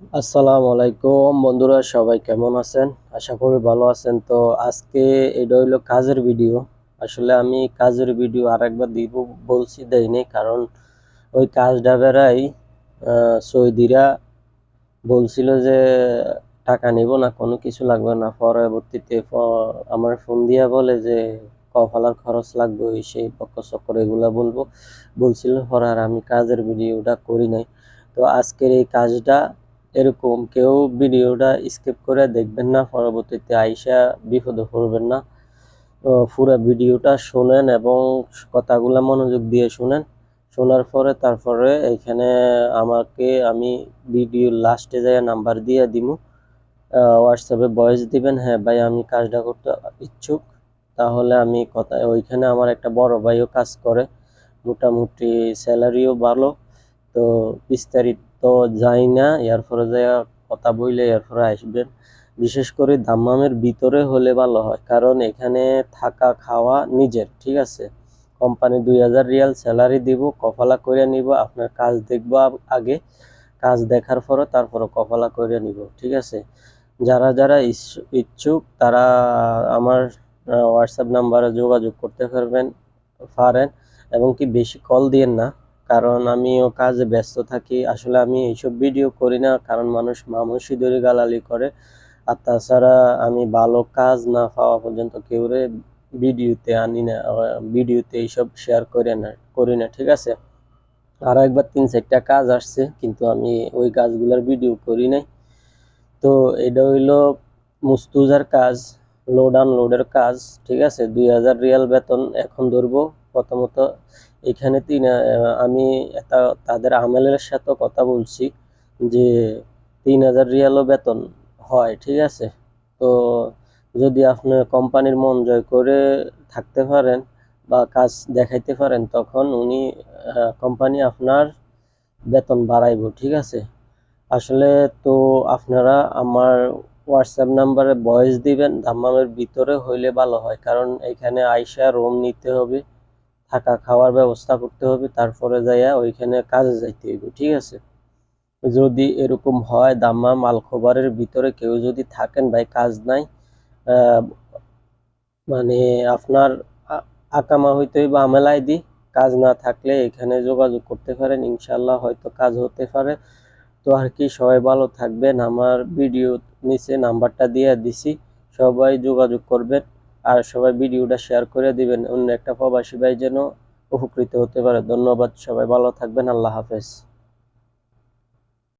আসসালামু আলাইকুম। বন্ধুরা, সবাই কেমন আছেন? আশা করি ভালো আছেন। তো আজকে এটা হইল কাজের ভিডিও আসলে আমি কাজের ভিডিও আরেকবার দিব, বলছি দেয়নি কারণ ওই কাজটা বেড়াই সৌদিরা বলছিল যে টাকা নিব না, কোনো কিছু লাগবে না। পরবর্তীতে আমার ফোন দিয়া বলে যে কফালার খরচ লাগবে সেই পক্ষ চক্কর এগুলা বলব। বলছিল, পরে আর আমি কাজের ভিডিওটা করি নাই। তো আজকের এই কাজটা এরকম কেউ ভিডিওটা স্কিপ করে দেখবেন না, পরবর্তীতে আইসা বিপদে পড়বেন না। পুরো ভিডিওটা শোনেন এবং কথাগুলো মনোযোগ দিয়ে শুনেন। শোনার পরে তারপরে এখানে আমাকে আমি ভিডিও লাস্টে যায় নাম্বার দিয়ে দিব হোয়াটসঅ্যাপে ভয়েস দিবেন হ্যাঁ ভাই, আমি কাজটা করতে ইচ্ছুক। তাহলে আমি কথা ওইখানে আমার একটা বড় ভাইও কাজ করে। মোটামুটি স্যালারিও ভালো। তো বিস্তারিত যাই না এরপরে যায় কথা বইলে এরপরে আসবেন। বিশেষ করে দাম্মামের ভিতরে হলে ভালো হয়, কারণ এখানে থাকা খাওয়া নিজের, ঠিক আছে? কোম্পানি দুই হাজার রিয়াল স্যালারি দিব কফালা করে নিব, আপনার কাজ দেখব আগে, কাজ দেখার পরে তারপরে কফালা করে নিব, ঠিক আছে? যারা যারা ইচ্ছু- ইচ্ছুক, তারা আমার হোয়াটসঅ্যাপ নাম্বারে যোগাযোগ করতে পারবেন, পারেন, এবং কি বেশি কল দিয়েন না। কারণ আমিও কাজে ব্যস্ত থাকি। আসলে আমি এইসব ভিডিও করি না, কারণ মানুষ মানুষই ধরে গালালি করে। আর তাছাড়া আমি ভালো কাজ না পাওয়া পর্যন্ত কেউরে ভিডিওতে আনি না ভিডিওতে এইসব শেয়ার করে না, করি না, ঠিক আছে? আর একবার তিন চারটা কাজ আসছে, কিন্তু আমি ওই কাজগুলোর ভিডিও করি নাই। তো এটা হইল মুস্তুজার কাজ লোড আনলোডের কাজ, ঠিক আছে? দুই হাজার রিয়াল বেতন এখন ধরবো। প্রথমত এখানে তিন আমি তাদের আমেলের সাথে কথা বলছি যে তিন হাজার রিয়ালও বেতন হয়, ঠিক আছে? তো যদি আপনি কোম্পানির মন জয় করে থাকতে পারেন বা কাজ দেখাইতে পারেন, তখন উনি কোম্পানি আপনার বেতন বাড়াইবো, ঠিক আছে? আসলে তো আপনারা আমার হোয়াটসঅ্যাপ নাম্বারে ভয়েস দিবেন, দাম্মামের ভিতরে হইলে ভালো হয়, কারণ এখানে আইসা রুম নিতে হবে থাকা খাওয়ার ব্যবস্থা করতে হবে, তারপরে যাইয়া ওইখানে কাজে যাইতে হইবে, ঠিক আছে? যদি এরকম হয় দাম্মাম আলখোবারের ভিতরে কেউ যদি থাকেন ভাই, কাজ নাই মানে আপনার আকামা হইতে হইবে আমেল দি, কাজ না থাকলে এখানে যোগাযোগ করতে পারেন ইনশাল্লাহ হয়তো কাজ হতে পারে। তো আর কি, সবাই ভালো থাকবেন, আমার ভিডিও নিচে নাম্বারটা দিয়ে দিছি, সবাই যোগাযোগ করবেন। আর সবাই ভিডিওটা শেয়ার করে দিবেন। অন্য একটা প্রবাসী ভাই যেন উপকৃত হতে পারে। ধন্যবাদ, সবাই ভালো থাকবেন। আল্লাহ হাফেজ।